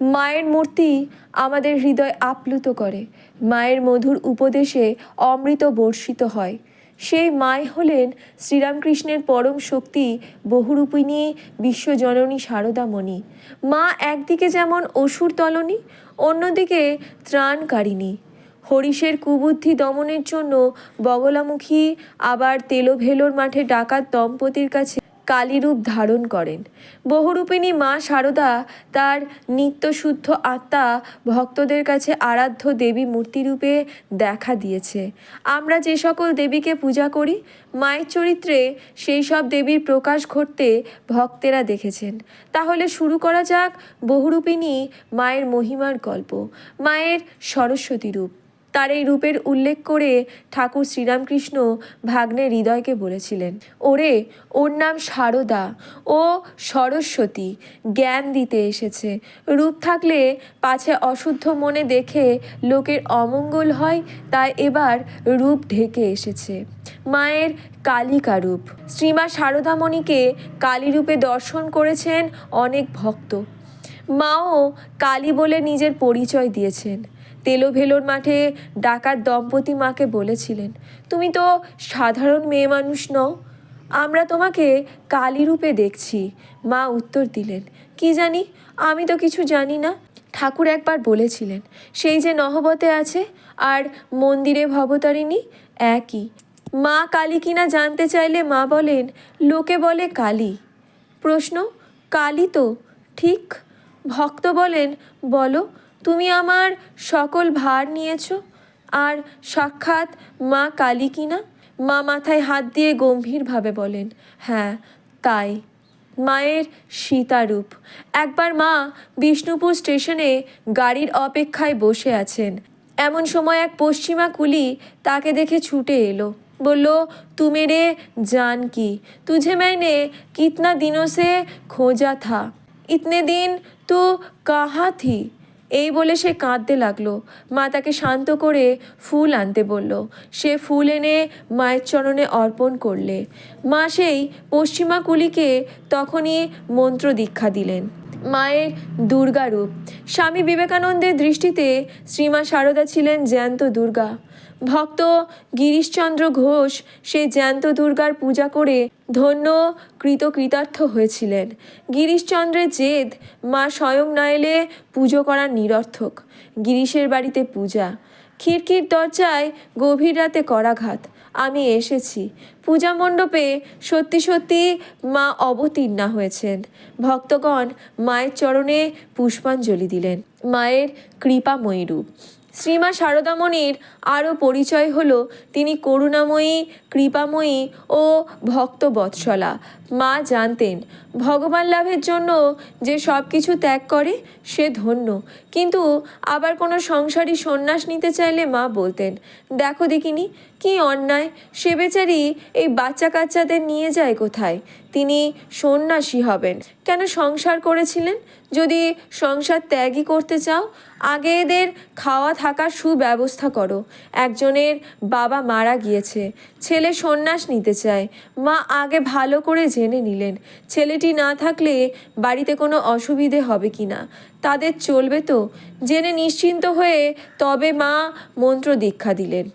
মায়ের মূর্তি আমাদের হৃদয় আপ্লুত করে। মায়ের মধুর উপদেশে অমৃত বর্ষিত হয়। সেই মায় হলেন শ্রীরামকৃষ্ণের পরম শক্তি বহুরূপিণী বিশ্বজননী শারদামণি। মা একদিকে যেমন অসুর তলনী, অন্যদিকে ত্রাণকারিণী। হরিশের কুবুদ্ধি দমনের জন্য বগলামুখী আবার তেলোভেলোর মাঠে ডাকাত দম্পতির কাছে কালীরূপ ধারণ করেন। বহুরূপিণী মা শারদা তার নিত্যশুদ্ধ আত্মা ভক্তদের কাছে আরাধ্য দেবী মূর্তিরূপে দেখা দিয়েছে। আমরা যে সকল দেবীকে পূজা করি, মায়ের চরিত্রে সেই সব দেবীর প্রকাশ ঘটতে ভক্তেরা দেখেছেন। তাহলে শুরু করা যাক বহুরূপিণী মায়ের মহিমার গল্প, মায়ের সরস্বতী রূপ। তার এই রূপের উল্লেখ করে ঠাকুর শ্রীরামকৃষ্ণ ভাগ্নে হৃদয়কে বলেছিলেন, ওরে, ওর নাম সারদা। ও সরস্বতী, জ্ঞান দিতে এসেছে। রূপ থাকলে পাছে অশুদ্ধ মনে দেখে লোকের অমঙ্গল হয় তাই এবার রূপ ঢেকে এসেছে। মায়ের কালিকা রূপ। শ্রীমা সারদামণিকে কালীরূপে দর্শন করেছেন অনেক ভক্ত। মাও কালী বলে নিজের পরিচয় দিয়েছেন। তেলোভেলোর মাঠে ডাকাত দম্পতি মাকে বলেছিলেন, তুমি তো সাধারণ মেয়ে মানুষ নও। আমরা তোমাকে কালী রূপে দেখছি। মা উত্তর দিলেন, কি জানি? আমি তো কিছু জানি না। ঠাকুর একবার বলেছিলেন, সেই যে নহবতে আছে আর মন্দিরে ভবতারিণী একই। মা কালী কিনা জানতে চাইলে মা বলেন, লোকে বলে কালী। প্রশ্ন, কালী তো ঠিক? ভক্ত বলেন, বলো। তুমি আমার সকল ভার নিয়েছো আর সাক্ষাৎ মা কালী কিনা মা মাথায় হাত দিয়ে গম্ভীরভাবে বলেন হ্যাঁ তাই মায়ের সীতারূপ একবার মা বিষ্ণুপুর স্টেশনে গাড়ির অপেক্ষায় বসে আছেন এমন সময় এক পশ্চিমা কুলি তাকে দেখে ছুটে এলো বলল তু মেরে জান কি তুঝে मैंने कितना दिनों से खोजा था इतने दिन तू कहाँ थी এই বলে সে কাঁদতে লাগল। মা তাকে শান্ত করে ফুল আনতে বলল। সে ফুল এনে মায়ের চরণে অর্পণ করলে। মা সেই পশ্চিমা কুলিকে তখনই মন্ত্র দীক্ষা দিলেন। মায়ের দুর্গারূপ স্বামী বিবেকানন্দের দৃষ্টিতে শ্রীমা সারদা ছিলেন জ্যান্ত দুর্গা। ভক্ত গিরিশচন্দ্র ঘোষ সেই জ্যান্ত দুর্গার পূজা করে ধন্য কৃত কৃতার্থ হয়েছিলেন। গিরিশচন্দ্রের জেদ মা স্বয়ং না এলে পুজো করা নিরর্থক। গিরিশের বাড়িতে পূজা। খিড়কির দরজায় গভীর রাতে করাঘাত। আমি এসেছি। পূজা মণ্ডপে সত্যি সত্যি মা অবতীর্ণা হয়েছেন। ভক্তগণ মায়ের চরণে পুষ্পাঞ্জলি দিলেন। মায়ের কৃপাময়ী রূপ। শ্রীমা শারদামণির আরও পরিচয় হলো। তিনি করুণাময়ী, কৃপাময়ী ও ভক্ত বৎসলা মা জানতেন, ভগবান লাভের জন্য যে সব কিছু ত্যাগ করে, সে ধন্য। কিন্তু আবার কোনো সংসারী সন্ন্যাস নিতে চাইলে মা বলতেন, দেখো দেখিনি, কি অন্যায়। সে বেচারি এই বাচ্চা কাচ্চাদের নিয়ে যায় কোথায়? তিনি সন্ন্যাসী হবেন। কেন সংসার করেছিলেন? যদি সংসার ত্যাগই করতে চাও, আগে এদের খাওয়া থাকার সুব্যবস্থা করো। একজনের বাবা মারা গিয়েছে, ছেলে সন্ন্যাস নিতে চায়। মা আগে ভালো করে জেনে নিলেন, ছেলেটি না থাকলে বাড়িতে কোনো অসুবিধে হবে কি না তাদের চলবে তো? জেনে নিশ্চিন্ত হয়ে তবে মা মন্ত্র দীক্ষা দিলেন।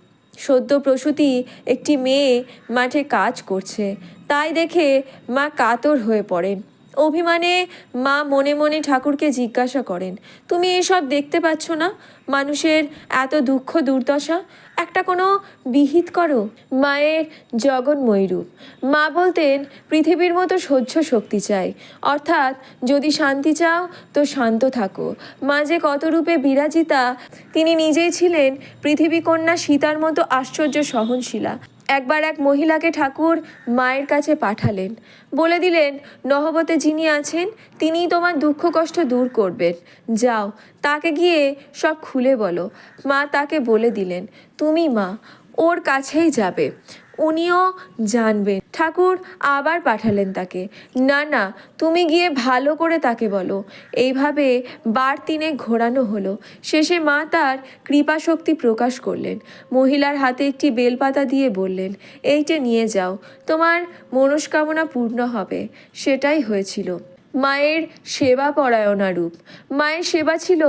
সদ্য প্রসূতি একটি মেয়ে মাঠে কাজ করছে। তাই দেখে মা কাতর হয়ে পড়েন। অভিমানে মা মনে মনে ঠাকুরকে জিজ্ঞাসা করেন, তুমি এসব দেখতে পাচ্ছ না? মানুষের এত দুঃখ দুর্দশা? একটা কোনো বিহিত করো? মায়ের জগন্ময় রূপ মা বলতেন, পৃথিবীর মতো সহ্য শক্তি চাই। অর্থাৎ, যদি শান্তি চাও, তো শান্ত থাকো। মা যে কত রূপে বিরাজিতা, তিনি নিজেই ছিলেন পৃথিবী কন্যা সীতার মতো আশ্চর্য সহনশীলা। একবার এক মহিলাকে ঠাকুর মায়ের কাছে পাঠালেন। বলে দিলেন, নহবতে যিনি আছেন তিনি তোমার দুঃখ কষ্ট দূর করবেন। যাও, তাকে গিয়ে সব খুলে বলো। মা তাকে বলে দিলেন, তুমি মা ওর কাছেই যাবে। উনিও জানবেন। ঠাকুর আবার পাঠালেন তাকে। না না, তুমি গিয়ে ভালো করে তাকে বলো। এইভাবে বার তিনে ঘোরানো হলো। শেষে মা তার কৃপাশক্তি প্রকাশ করলেন। মহিলার হাতে একটি বেলপাতা দিয়ে বললেন, এইটা নিয়ে যাও। তোমার মনস্কামনা পূর্ণ হবে। সেটাই হয়েছিল। মায়ের সেবা পরায়ণা রূপ মায়ের সেবা ছিল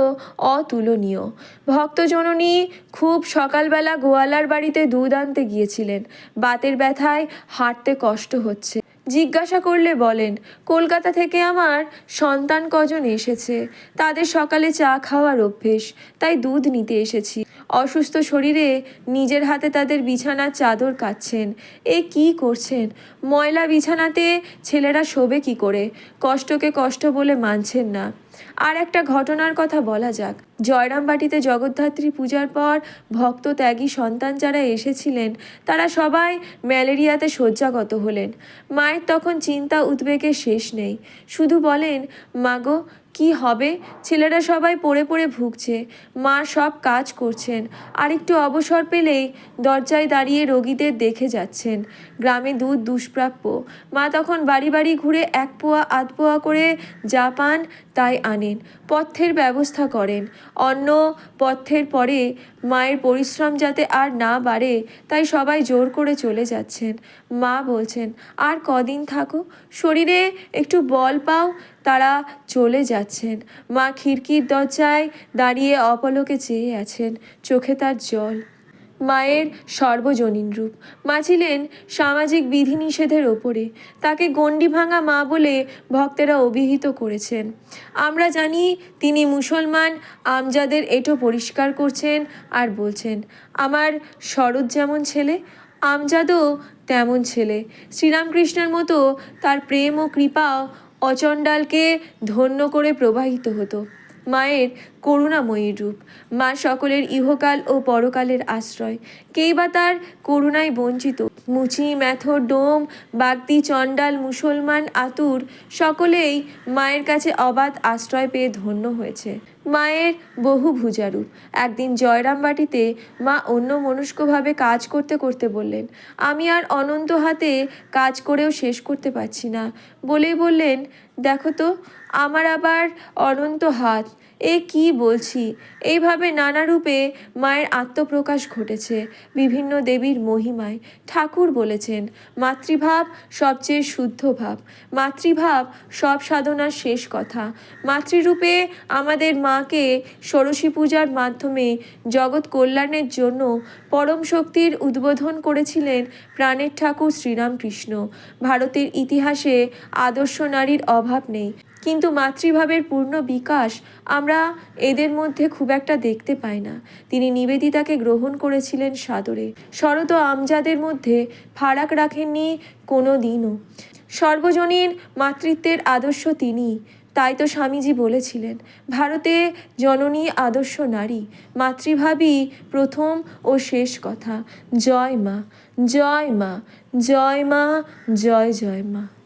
অতুলনীয়। ভক্তজননী খুব সকালবেলা গোয়ালার বাড়িতে দুধ আনতে গিয়েছিলেন। বাতের ব্যথায় হাঁটতে কষ্ট হচ্ছে। জিজ্ঞাসা করলে বলেন, কলকাতা থেকে আমার সন্তান কজন এসেছে? তাদের সকালে চা খাওয়ার অভ্যেস, তাই দুধ নিতে এসেছি। অসুস্থ শরীরে নিজের হাতে তাদের বিছানার চাদর কাচ্ছেন। এ কি করছেন? ময়লা বিছানাতে ছেলেরা শোবে কি করে? কষ্টকে কষ্ট বলে মানছেন না। আর একটা ঘটনার কথা বলা যাক। জয়রামবাটিতে জগদ্ধাত্রী পূজার পর ভক্ত ত্যাগী সন্তান যারা এসেছিলেন, তারা সবাই ম্যালেরিয়াতে শয্যাগত হলেন। মায়ের তখন চিন্তা উদ্বেগের শেষ নেই। শুধু বলেন মাগো কি হবে? ছেলেরা সবাই পড়ে পড়ে ভুগছে। মা সব কাজ করছেন। আর একটু অবসর পেলেই দরজায় দাঁড়িয়ে রোগীদের দেখে যাচ্ছেন। গ্রামে দুধ দুষ্প্রাপ্য। মা তখন বাড়ি বাড়ি ঘুরে এক পোয়া আধ পোয়া করে যা পান তাই আনেন। পথ্যের ব্যবস্থা করেন। অন্য পথ্যের পরে মায়ের পরিশ্রম যাতে আর না বাড়ে, তাই সবাই জোর করে চলে যাচ্ছেন। মা বলছেন, আর কদিন থাকো? শরীরে একটু বল পাও তারা চলে যাচ্ছেন। মা খিড়কির দরজায় দাঁড়িয়ে অপলকে চেয়ে আছেন, চোখে তার জল। মায়ের সর্বজনীন রূপ। মা ছিলেন সামাজিক বিধিনিষেধের ওপরে। তাকে গণ্ডি ভাঙা মা বলে ভক্তেরা অভিহিত করেছেন। আমরা জানি তিনি মুসলমান, আমজাদের এটো পরিষ্কার করছেন আর বলছেন, আমার শরৎ যেমন ছেলে, আমজাদও তেমন ছেলে। শ্রীরামকৃষ্ণের মতো তার প্রেম ও কৃপাও অচণ্ডালকে ধন্য করে প্রবাহিত হতো। মায়ের করুণাময়ী রূপ, মা সকলের ইহকাল ও পরকালের আশ্রয়। কেই বা তার করুণায় বঞ্চিত মুচি ম্যাথর ডোম বাগদি, চণ্ডাল, মুসলমান, আতুর সকলেই মায়ের কাছে অবাধ আশ্রয় পেয়ে ধন্য হয়েছে। মায়ের বহু ভুজারূপ। একদিন জয়রাম জয়রামবাটিতে মা অন্য মনস্কভাবে কাজ করতে করতে বললেন, আমি আর অনন্ত হাতে কাজ করেও শেষ করতে পারছি না। বলেই বললেন, দেখো তো, আমার আবার অনন্ত হাত এ কি বলছি? এইভাবে নানা রূপে মায়ের আত্মপ্রকাশ ঘটেছে। বিভিন্ন দেবীর মহিমায় ঠাকুর বলেছেন, মাতৃভাব সবচেয়ে শুদ্ধ ভাব। মাতৃভাব সব সাধনার শেষ কথা। মাতৃরূপে আমাদের মাকে ষোড়শী পূজার মাধ্যমে জগৎ কল্যাণের জন্য পরম শক্তির উদ্বোধন করেছিলেন প্রাণের ঠাকুর শ্রীরামকৃষ্ণ। ভারতের ইতিহাসে আদর্শ নারীর অভাব নেই। কিন্তু মাতৃভাবের পূর্ণ বিকাশ আমরা এদের মধ্যে খুব একটা দেখতে পাই না। তিনি নিবেদিতাকে গ্রহণ করেছিলেন সাদরে। শরত আমজাদের মধ্যে ফারাক রাখেননি কোনো দিনও সর্বজনীন মাতৃত্বের আদর্শ তিনি, তাই তো স্বামীজি বলেছিলেন, ভারতে জননী আদর্শ নারী, মাতৃভাবই প্রথম ও শেষ কথা। জয় মা জয় মা জয় মা, জয় জয় মা।